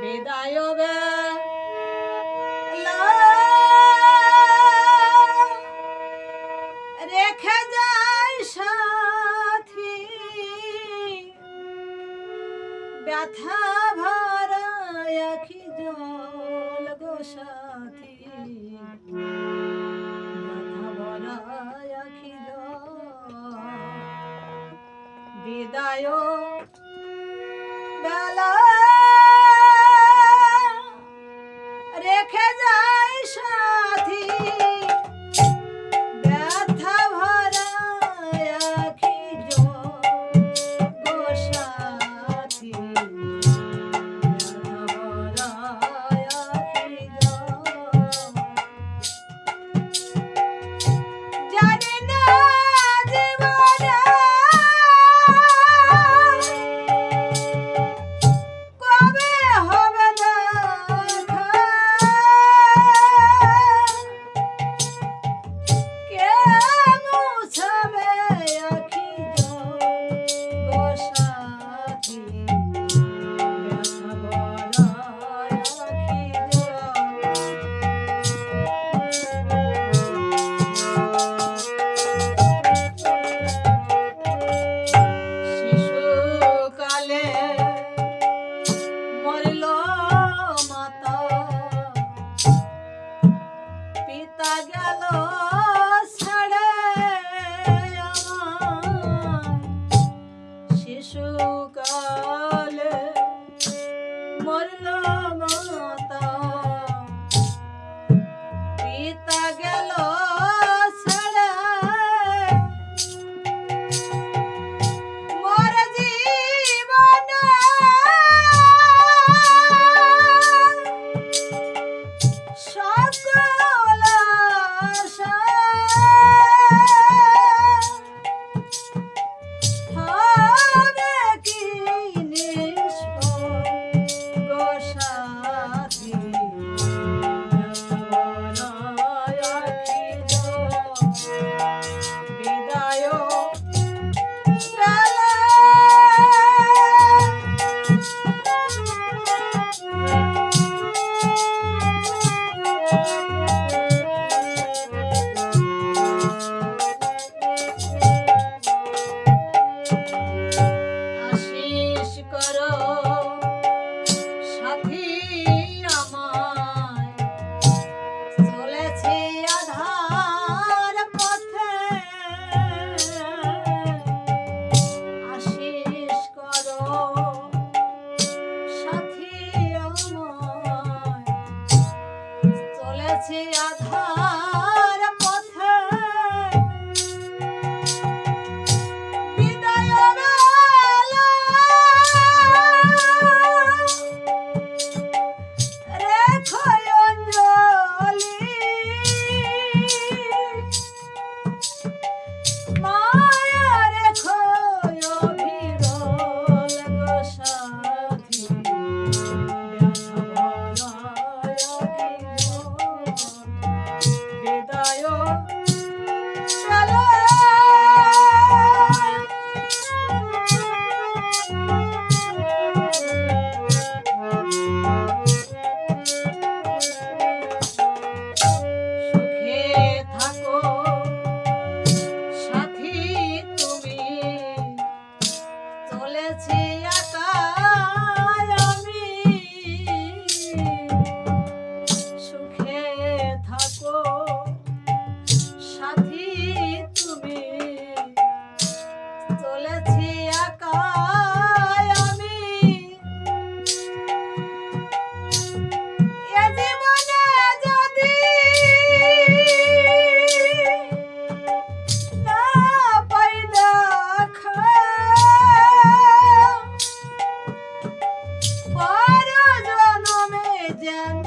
বিদায় রেখে যায় সাথী। ব্যথা ভারা আখি জল গো সাথী। বিদায় love. Chia চলেছি একাই আমি। এ জীবনে যদি না পাই দেখা পর জন্মে যেন